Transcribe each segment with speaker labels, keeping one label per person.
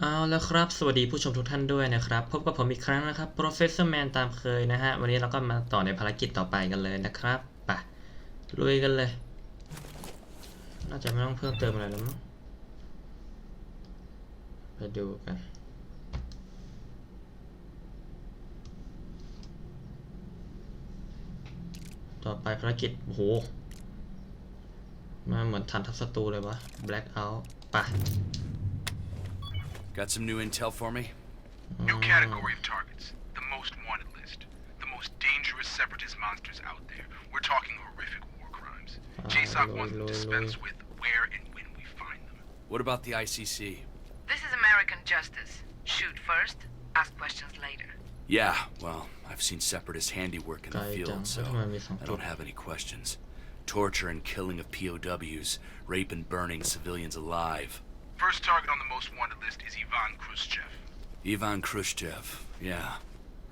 Speaker 1: เอาแล้วครับ สวัสดีผู้ชมทุกท่านด้วยนะครับ พบกับผมอีกครั้งนะครับ Professor Man ตามเคยนะฮะ วันนี้เราก็มาต่อในภารกิจต่อไปกันเลยนะครับไปลุยกันเลย น่าจะไม่ต้องเพิ่มเติมอะไรแล้วมั้งไปดูกันต่อไปภารกิจโอ้โหมาเหมือนทันทัพศัตรูเลยวะ Blackout ไป
Speaker 2: Got some new intel for me?
Speaker 3: New category of targets. The most wanted list. The most dangerous separatist monsters out there. We're talking horrific war crimes.
Speaker 1: Ah,
Speaker 3: JSOC wants to dispense with where and when we find them.
Speaker 2: What about the ICC?
Speaker 4: This is American justice. Shoot first, ask questions later.
Speaker 2: Yeah, well, I've seen separatist handiwork in the field, so
Speaker 1: What am I missing?
Speaker 2: I don't have any questions. Torture and killing of POWs, rape and burning civilians alive.
Speaker 3: First target on the most wanted list is Ivan Khrushchev.
Speaker 2: Ivan Khrushchev, yeah.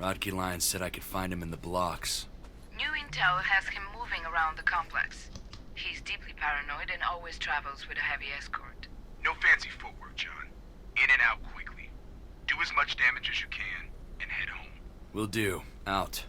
Speaker 2: Rodkey Lyons said I could find him in the blocks.
Speaker 4: New intel has him moving around the complex. He's deeply paranoid and always travels with a heavy escort.
Speaker 3: No fancy footwork, John. In and out quickly. Do as much damage as you can and head home.
Speaker 2: Will do. Out.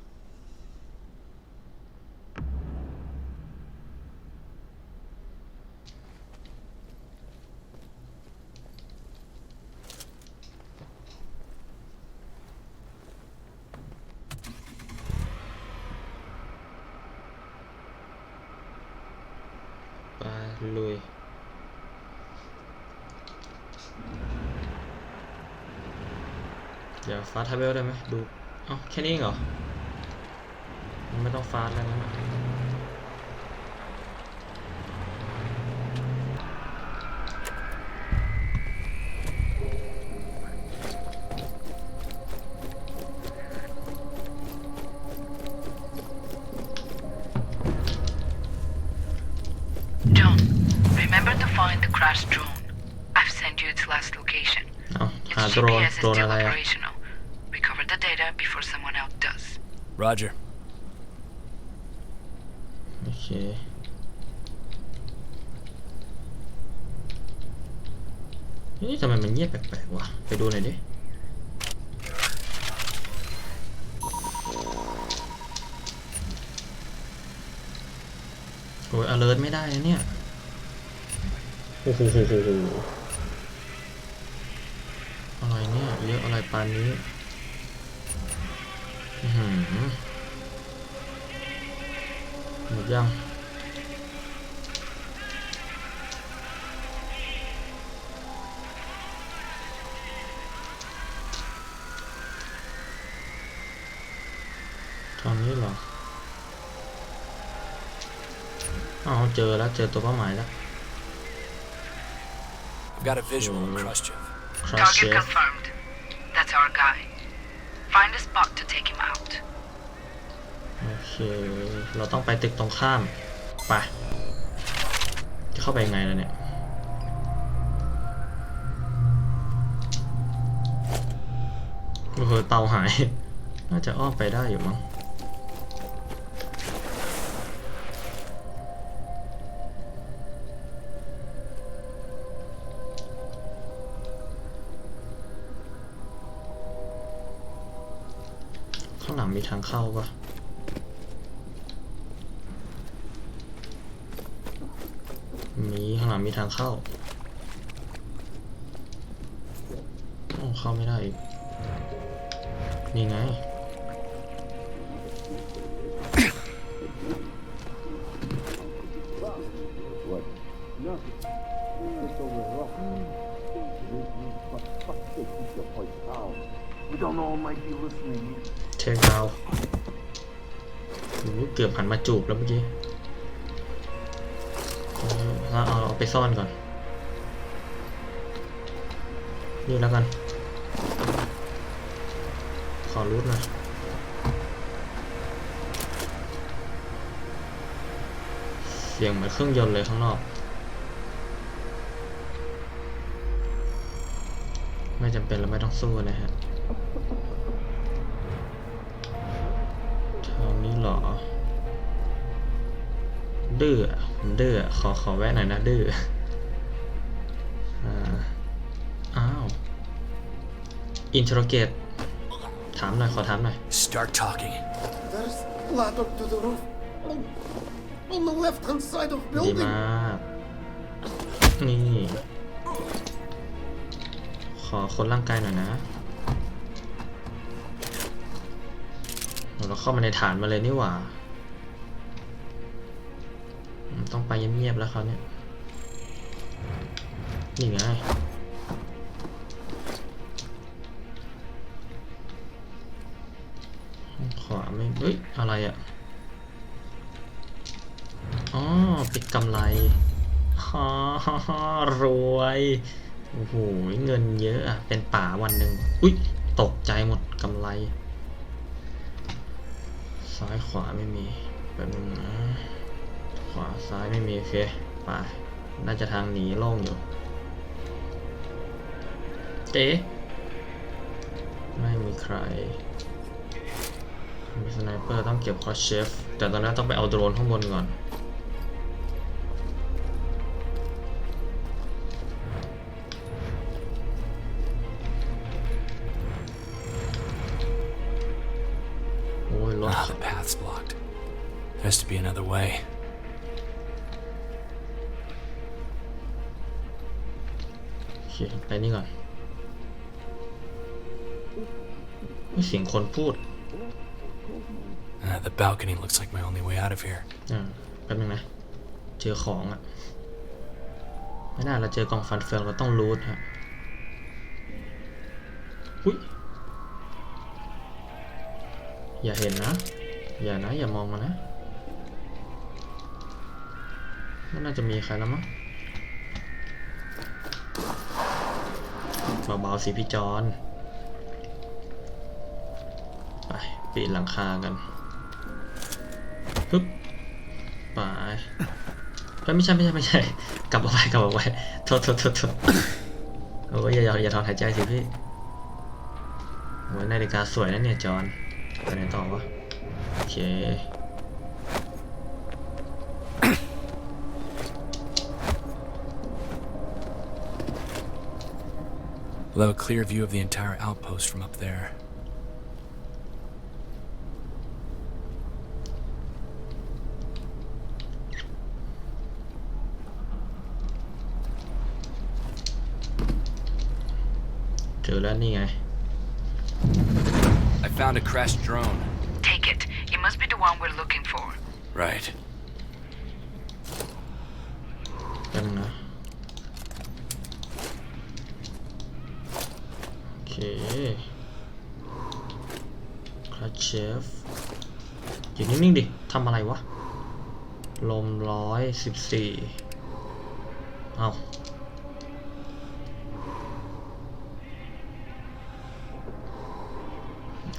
Speaker 1: เดี๋ยวฟาสทาเบลได้ไหมดู เอ้าแค่นี้เองเหรอ มันไม่ต้องฟาสแล้วนะ
Speaker 4: is
Speaker 1: โดรน
Speaker 4: still
Speaker 1: อะไรอะ
Speaker 4: operational. Recover the data before someone else does.
Speaker 2: Roger.
Speaker 1: โอเค นี่ทำไมมันเงียบแปลกๆวะ ไปดูหน่อยดิ โอ้ย alert ไม่ได้นะเนี่ย โอ้โหโหโหโหอะไรเนี่ยเย อะอะไรปานนี้อือหือหมดยังตอนนี้เหรออ๋อเจอแล้ว เจอตัวเป้าหมายแล้ว
Speaker 2: I've got a visual on
Speaker 1: Hmm.
Speaker 2: Khrushchev.
Speaker 1: ครัช
Speaker 4: Target
Speaker 1: เชฟ
Speaker 4: confirmed.
Speaker 1: เค เราต้องไปตึกตรงข้ามไปจะเข้าไปยังไงล่ะเนี่ยโอ้โหเตาหาย น่าจะอ้อมไปได้อยู่มั้งข้างหลังมีทางเข้าปะ มีข้างหลังมีทางเข้าโอ้เข้าไม่ได้อีก นี่ไง เทคดาวโอ้โหเกือบหันมาจูบแล้วเมื่อกี้ เอาเอาไปซ่อนก่อน นี่แล้วกัน ขอรูทหน่อยเสียงเหมือนเครื่องยนต์เลยข้างนอก ไม่จำเป็นเราไม่ต้องสู้นะฮะทางนี้เหรอดื้อ อะผมดื้ออะขอขอแวะหน่อยนะดื้ออ่าอ้าวอินเทอร์เกตถามหน่อย ขอถามหน่อย
Speaker 2: Start talking.
Speaker 5: There's ladder to the roof. On, on the left-hand side of
Speaker 1: ดี
Speaker 5: building.
Speaker 1: มาก นี่ ขอคนร่างกายหน่อยนะโหเราเข้ามาในฐานมาเลยนี่หว่าอืม ต้องไปเงียบๆแล้วเขาเนี่ยนี่ไงขวาไม่เฮ้ย อะไรอะ่ะ อ๋อ ปิดกำไรฮ่าฮ่ารวย โอ้โห เงินเยอะอะเป็นป่าวันหนึ่งอุ๊ย ตกใจหมดกำไร ซ้ายขวาไม่มี แบบนึงนะ ขวาซ้ายไม่มีโอเคไปน่าจะทางหนีโล่งอยู่เจ๊ไม่มีใครมีสไนเปอร์ต้องเก็บคอสเชฟ แต่ตอนนี้ต้องไปเอาโดรนข้างบนก่อน พูด
Speaker 2: Uh, the balcony looks like my only way out of here.
Speaker 1: อ่าแป๊บนึงนะ เจอของอะ่ะ ไม่น่าเราเจอกล่องฟันเฟืองเราต้องรูทฮะอุ้ย อย่าเห็นนะ อย่านะ อย่ามองมานะไม่น่าจะมีใครแล้วมั้งเบาๆสิพี่จอน ปีนหลังคากันฮึบไปเฮ้ยไม่ใช่ไม่ใช่ไม่ใช่ กลับออกไปกลับออกไปโทษโทษโทษโทษโอ้ยอย่าอย่าอย่าถอนหายใจสิพี่โอ้ยนาฬิกาสวยนะเนี่ยจอนไปไหนต่อวะโอเค
Speaker 2: We'll have a clear view of the entire outpost from up there.
Speaker 1: เจอแล้วนี่ไง
Speaker 2: I found a crashed drone.
Speaker 4: Take it. It must be the one we're looking for.
Speaker 2: Right.
Speaker 1: แป๊บนึงนะโอเคคราเชฟอยู่นิ่งๆดิทำอะไรวะ ลมร้อยสิบสี่เอา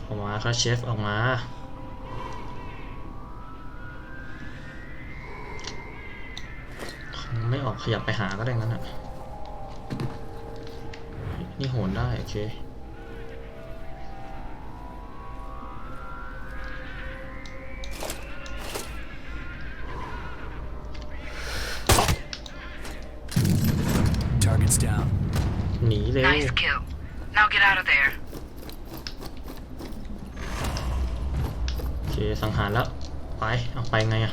Speaker 1: ออกมาครับเชฟออกมาไม่ออกขยับไปหาก็ได้งั้นอะ นี่โหนได้ โอเค ไปเอาไปไงอะ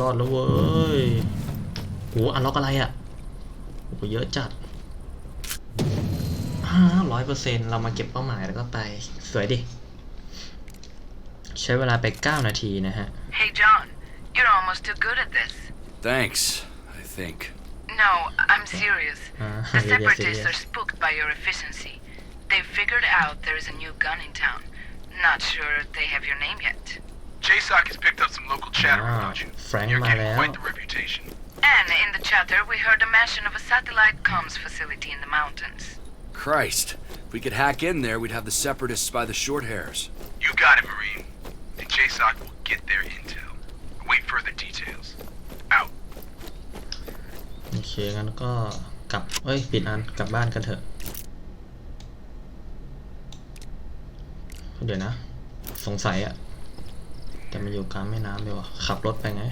Speaker 1: รอดแล้วเว้ยโหอันล็อกอะไรอะโหเยอะจัดร้อยเปอร์เซ็นต์เรามาเก็บเป้าหมายแล้วก็ไป สวยดิ ใช้เวลาไป 9 นาทีนะฮะ
Speaker 4: Hey, John. You're almost too good at this.
Speaker 2: Thanks, I think.
Speaker 4: No, I'm serious.
Speaker 1: Ah,
Speaker 4: the
Speaker 1: yeah, yeah,
Speaker 4: separatists
Speaker 1: yeah.
Speaker 4: are spooked by your efficiency. They've figured out there is a new gun in town. Not sure they have your name yet.
Speaker 3: JSOC has picked up some local chatter
Speaker 1: Ah,
Speaker 3: about you.
Speaker 1: Frank
Speaker 3: You're getting
Speaker 1: Maleo.
Speaker 3: quite the reputation.
Speaker 4: And in the chatter, we heard a mention of a satellite comms facility in the mountains.
Speaker 2: Christ. If we could hack in there, we'd have the separatists by the short hairs.
Speaker 3: You got it, Marine. And JSOC will get their intel. Await further details. Out.
Speaker 1: โอเค งั้นก็กลับ เอ้ย ปิดอัน กลับบ้านกันเถอะ เดี๋ยวนะ สงสัยอะแต่มันอยู่กลางแม่น้ำเดียวะขับรถไปไง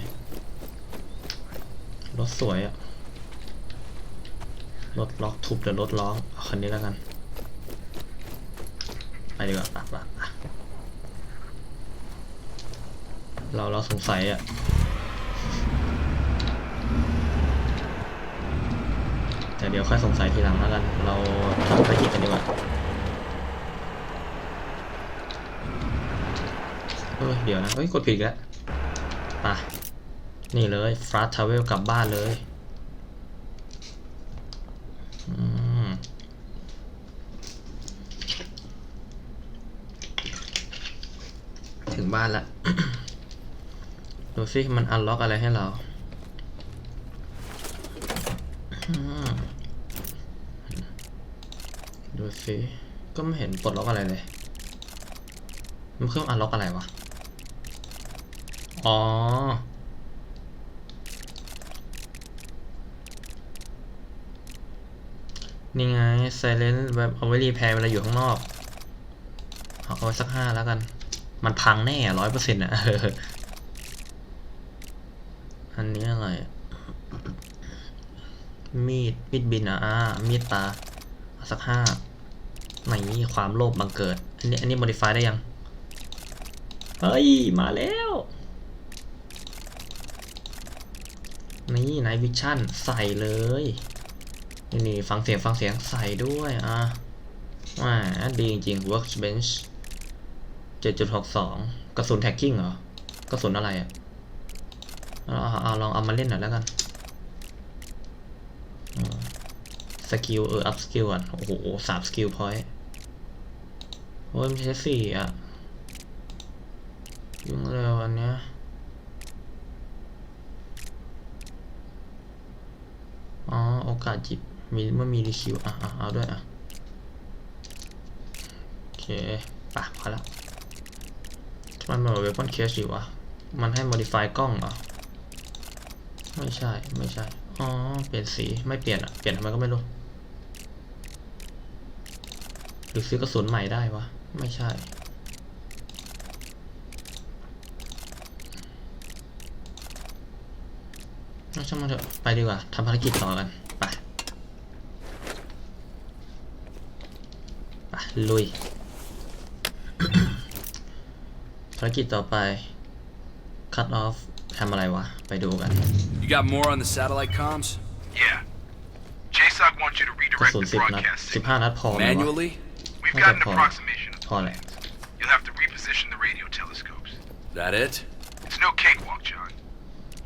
Speaker 1: รถสวยอะรถล็อกทุบเดี๋ยวรถร้องเอาคันนี้แล้วกัน ไปดีกว่าปะปะปะเราเราสงสัยอะแต่เดี๋ยวค่อยสงสัยทีหลังแล้วกัน เราทำภารกิจกันดีกว่า เฮ้ยเดี๋ยวนะ เฮ้ย กดผิดอีกแล้วปะนี่เลยฟราสทาวเวลกลับบ้านเลยอืมถึงบ้านละดูสิมันอันล็อกอะไรให้เราอืมดูสิก็ไม่เห็นปลดล็อกอะไรเลย มันเครื่องอันล็อกอะไรวะ อ๋อ นี่ไง Silent แบบเอาไว้รีแพร์เวลาอยู่ข้างนอก เอาไว้สักห้าแล้วกัน มันพังแน่ร้อยเปอร์เซ็นต์อะอันนี้อะไร มีด มีดบินอะอ่ามีดตาเอาสักห้าไหนความโลภบังเกิด อันนี้ อันนี้ modify ได้ยัง เฮ้ย มาแล้ว นี่ไนวิชั่นใส่เลย นี่นี่ฟังเสียงฟังเสียงใส่ด้วยอะว่าดีจริงๆ workbench 7.62 กระสุนแท็กกิ้งเหรอ กระสุนอะไรอะเอาลองเอามาเล่นหน่อยแล้วกันสกิลเอออัพสกิลอะ โอ้โหสามสกิลพอยต์โอ้ยมันใช้สี่อะยุ่งเร็วอันเนี้ย อ๋อ โอกาจิบมีเมื่อมีรีคิวอะอะเอาด้วยอะโอเคปะพอแล้วทำไมมันเวปอนเคสอยู่วะมันให้ modify กล้องเหรอไม่ใช่ไม่ใช่อ๋อเปลี่ยนสีไม่เปลี่ยนอะเปลี่ยนทำไมก็ไม่รู้หรือซื้อกระสุนใหม่ได้วะไม่ใช่ช่างมันเถอะไปดีกว่าทำภารกิจต่อกัน ลุย ภารกิจต่อไป cut off ทำอะไรวะ ไปดูกัน
Speaker 2: You got more on the satellite comms?
Speaker 3: Yeah. JSOC wants you to
Speaker 1: กระ
Speaker 3: redirect
Speaker 1: สุน
Speaker 3: the
Speaker 1: สิบนัด
Speaker 3: broadcast
Speaker 1: สิบ
Speaker 3: signal.
Speaker 1: ห้านัดพอไหมวะ
Speaker 2: Manually?
Speaker 3: We've
Speaker 1: Okay,
Speaker 3: got an
Speaker 1: Paul.
Speaker 3: approximation of the
Speaker 1: Paul.
Speaker 3: plans. You'll have to reposition the radio telescopes.
Speaker 2: That it?
Speaker 3: It's no cakewalk, John.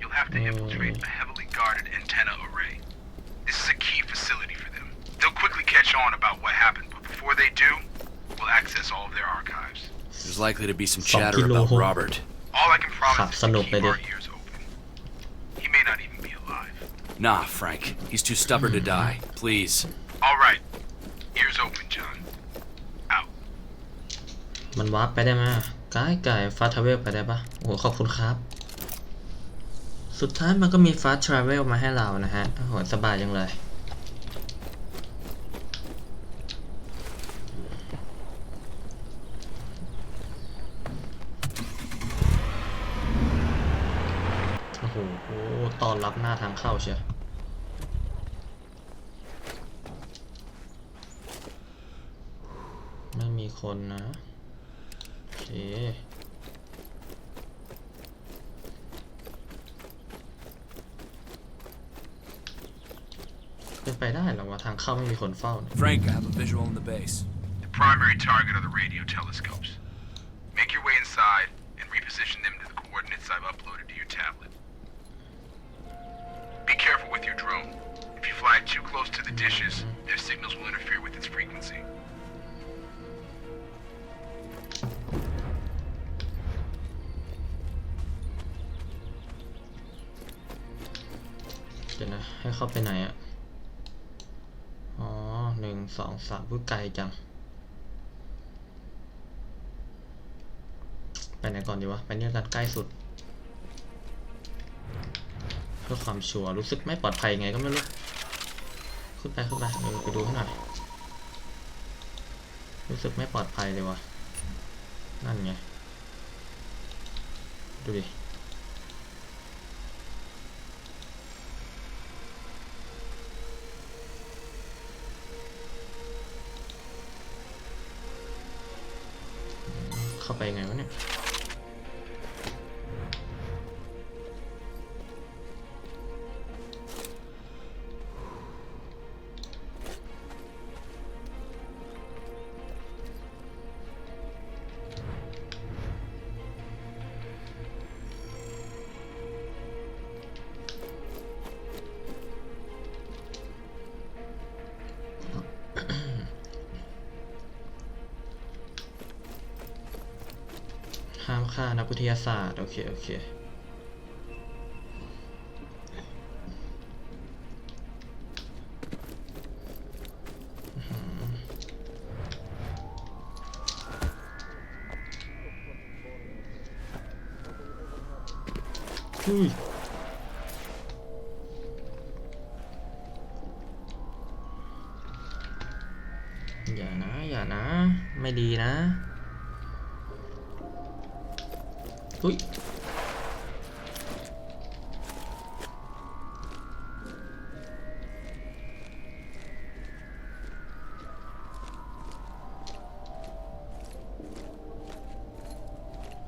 Speaker 3: You'll have to
Speaker 1: Mm.
Speaker 3: infiltrate a heavily guarded antenna array. This is a key facility for them. They'll quickly catch on about what happened, but before they do, we'll access all of their archives.
Speaker 2: There's likely to be some
Speaker 1: Fuck
Speaker 2: chatter
Speaker 1: you,
Speaker 2: about
Speaker 1: Lord.
Speaker 2: Robert.
Speaker 3: All I can promise
Speaker 1: Khap
Speaker 3: is
Speaker 1: sa
Speaker 3: to
Speaker 1: noob
Speaker 3: keep
Speaker 1: na
Speaker 3: our
Speaker 1: di.
Speaker 3: ears open. He may not even be alive.
Speaker 2: Nah, Frank. He's too stubborn to die. Please.
Speaker 3: All right. Ears open, John. Out.
Speaker 1: มันวาร์ปไปได้ไหมกายกายฟาสทราเวลไปได้ปะโอ้โหขอบคุณครับ สุดท้ายมันก็มีฟาสทราเวลมาให้เรานะฮะโอ้โหสบายจังเลย โอ้โหตอนรับหน้าทางเข้าเชียวไม่มีคนนะ โอเคเป็นไปได้เหรอว่าทางเข้าไม่มีคนเฝ้าเนี่ย
Speaker 2: Frank, I have a visual in the base.
Speaker 3: The primary target are the radio telescopes.
Speaker 1: ให้เข้าไปไหนอะ อ๋อหนึ่งสองสามผู้ไกลจัง ไปไหนก่อนดีวะ ไปเนี่ยกันใกล้สุด เพื่อความชัวร์รู้สึกไม่ปลอดภัยไงก็ไม่รู้ ขึ้นไปขึ้นไปเออไปดูให้หน่อย รู้สึกไม่ปลอดภัยเลยวะนั่นไง ดูดิ เข้าไปยังไงวะ เนี่ยห้ามฆ่านักวิทยาศาสตร์ โอเค โอเค อุ้ย อุ้ย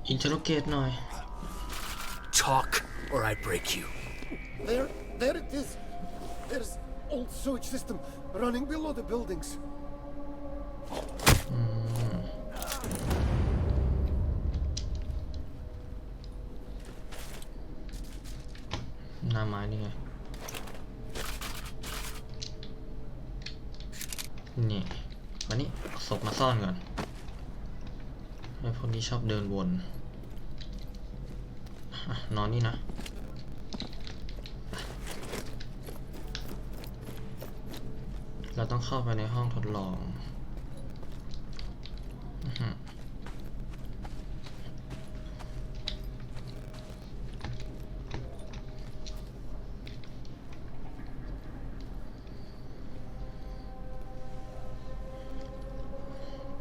Speaker 1: อินเทอร์เกตหน่อย
Speaker 2: Talk, or I break you.
Speaker 5: There, there it is. There's old sewage system running below the buildings.
Speaker 1: หน้าไม้นี่ไง นี่วันนี้เอาศพมาซ่อนก่อนไอ้พวกนี้ ชอบเดินวนอนอนนี่นะเราต้องเข้าไปในห้องทดลอง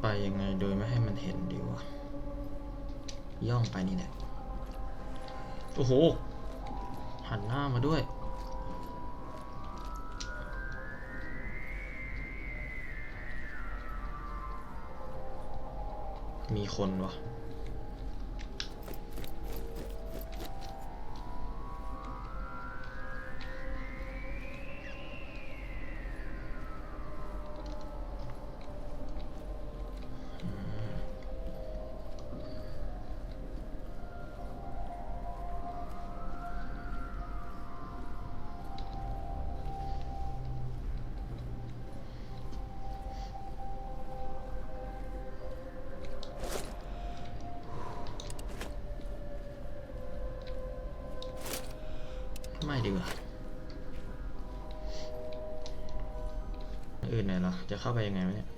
Speaker 1: ไปยังไงโดยไม่ให้มันเห็นดีวะ ย่องไปนี่แหละโอ้โห หันหน้ามาด้วย มีคนวะ ดีกว่าอื่นไหนเหรอ จะเข้าไปยังไงวะเนี่ย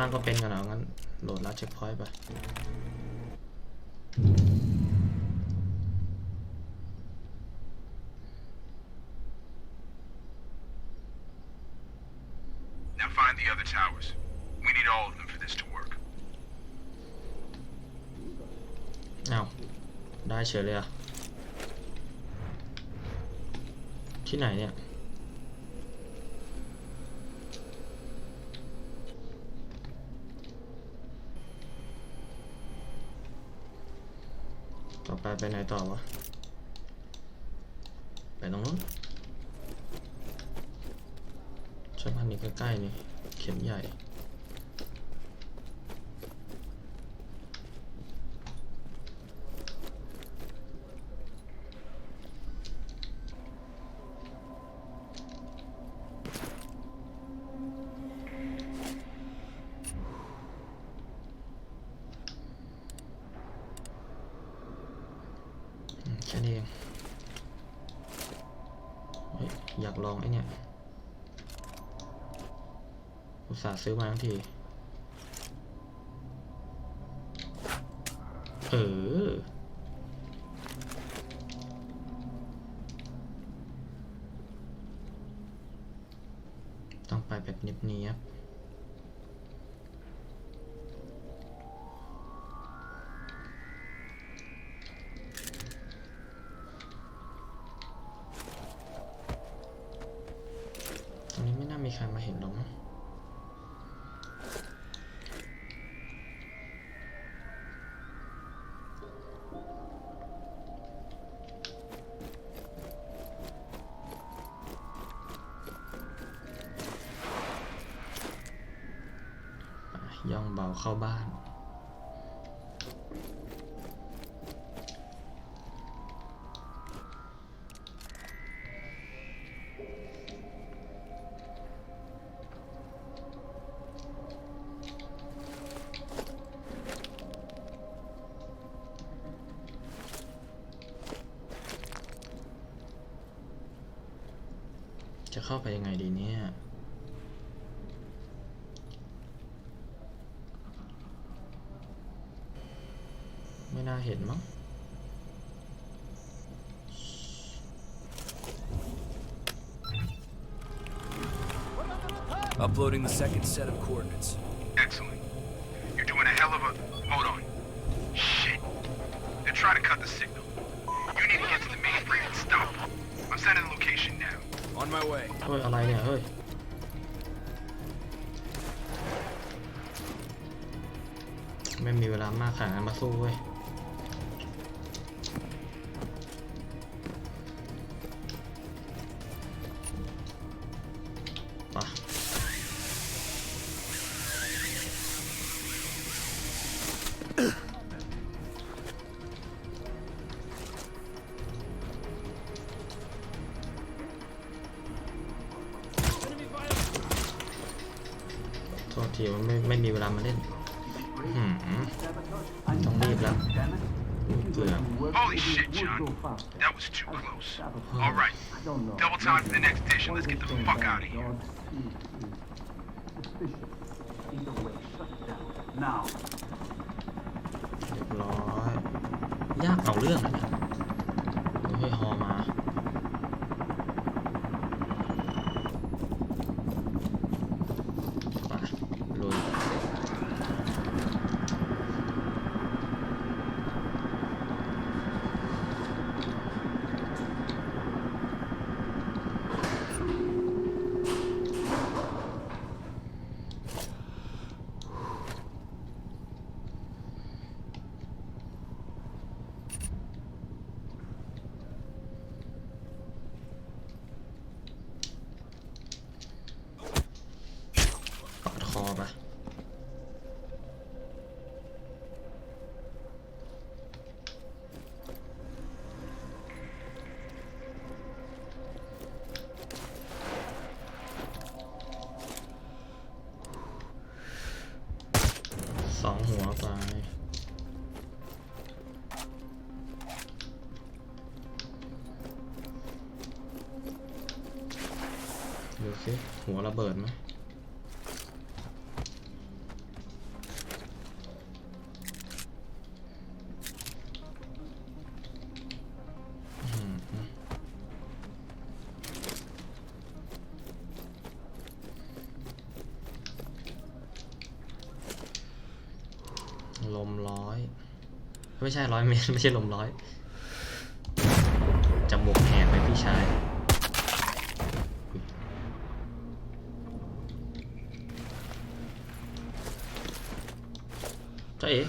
Speaker 1: ล่างก็เป็นกันเหรองั้น โหลดลัดเช็คพอยต์ไป
Speaker 3: Now find the other towers. We need all of them for this to work.
Speaker 1: อ้าวได้เฉยเลยอะที่ไหนเนี่ย ไปไหนต่อวะ ไปตรงนู้นใช่พันนี้ใกล้ๆนี่ เข็มใหญ่ ค่นี้เองอยากลองไอ้เนี่ย อุตส่าห์ซื้อมาทั้งที เออ รงนี้ไม่น่ามีใครมาเห็นหรอกมั้งย่องเบาเข้าบ้าน ไม่น่าเห็นมั้ง
Speaker 2: Uploading the second set of coordinates.
Speaker 3: Excellent. You're doing a hell of a. Hold on. Shit. They're trying to cut the signal. You need to get to the mainframe and stop them. I'm sending the location now.
Speaker 2: On my way.
Speaker 1: เฮ้ย อะไรเนี่ย เฮ้ย ไม่มีเวลามากขนาดนั้นมาสู้เว้ย โทษทีว่าไม่ไม่มีเวลามาเล่นอื้อหือต้องรีบแล้วเกือบ
Speaker 3: Holy shit, John. That was too close. Alright. Double time for the next dish and let's get the fuck out of here.
Speaker 1: เรียบร้อย ยากเอาเรื่องนะเนี่ย หัวระเบิดไหมอืมอืมลมร้อย ไม่ใช่ร้อยเมตร ไม่ใช่ลมร้อยจมูกแหกไปพี่ชาย เอ๋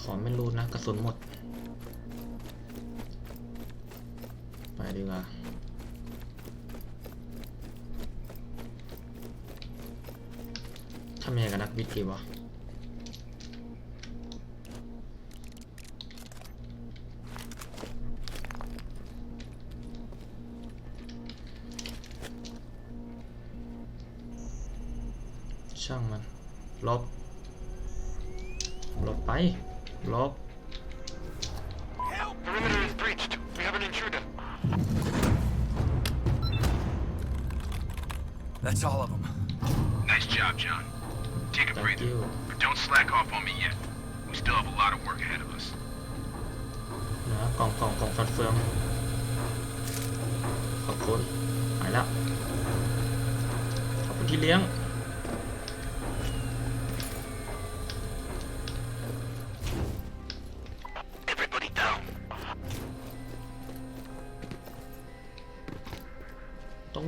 Speaker 1: ขอไม่รูดนะกระสุนหมด ไปดีกว่าทำยังไงกับนักวิทย์ดีวะ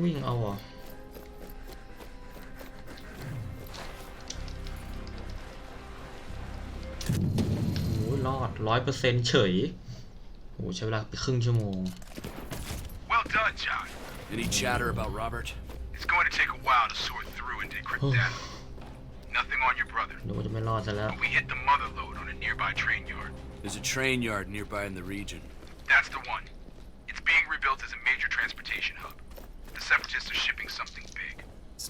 Speaker 1: วิ่งเอาเหรอโอ้ยรอดร้อยเปอร์เซ็นต์เฉยโอ้ใช้เวลาไปครึ่งชั่วโมง
Speaker 3: Well done, John.
Speaker 2: Any chatter about Robert?
Speaker 3: It's going to take a while to sort through and decrypt data. Nothing on your brother,
Speaker 1: ดูว่าจะไม่รอดซะแล้ว
Speaker 3: but we hit the mother lode on a nearby train yard.
Speaker 2: There's a train yard nearby in the region.
Speaker 3: That's the one.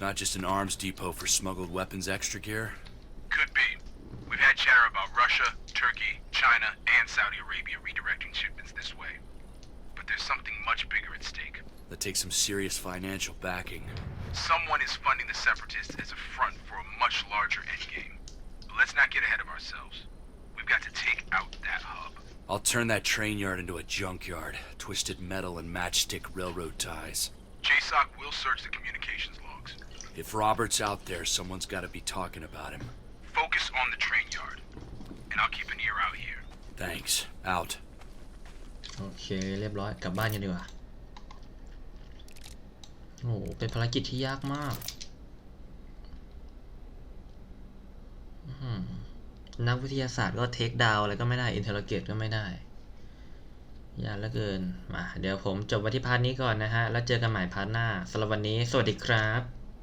Speaker 3: It's
Speaker 2: not just an arms depot for smuggled weapons extra gear.
Speaker 3: Could be. We've had chatter about Russia, Turkey, China, and Saudi Arabia redirecting shipments this way. But there's something much bigger at stake.
Speaker 2: That takes some serious financial backing.
Speaker 3: Someone is funding the separatists as a front for a much larger endgame. But let's not get ahead of ourselves. We've got to take out that hub.
Speaker 2: I'll turn that train yard into a junkyard. Twisted metal and matchstick railroad ties.
Speaker 3: JSOC will search the communications.
Speaker 2: If Robert's out there, someone's got to be talking about him.
Speaker 3: Focus on the train yard. And I'll keep an ear out here.
Speaker 2: Thanks. Out.
Speaker 1: โอเคเรียบร้อยกลับบ้านกันดีกว่าโอ้โหเป็นภารกิจที่ยากมากอื้อหือนักวิทยาศาสตร์ก็เทคดาวอะไรก็ไม่ได้อินเทอร์เกตก็ไม่ได้ยากเหลือเกินมาเดี๋ยวผมจบไว้ที่พาร์ทนี้ก่อนนะฮะ แล้วเจอกันใหม่พาร์ทหน้าสำหรับวันนี้ สวัสดีครับ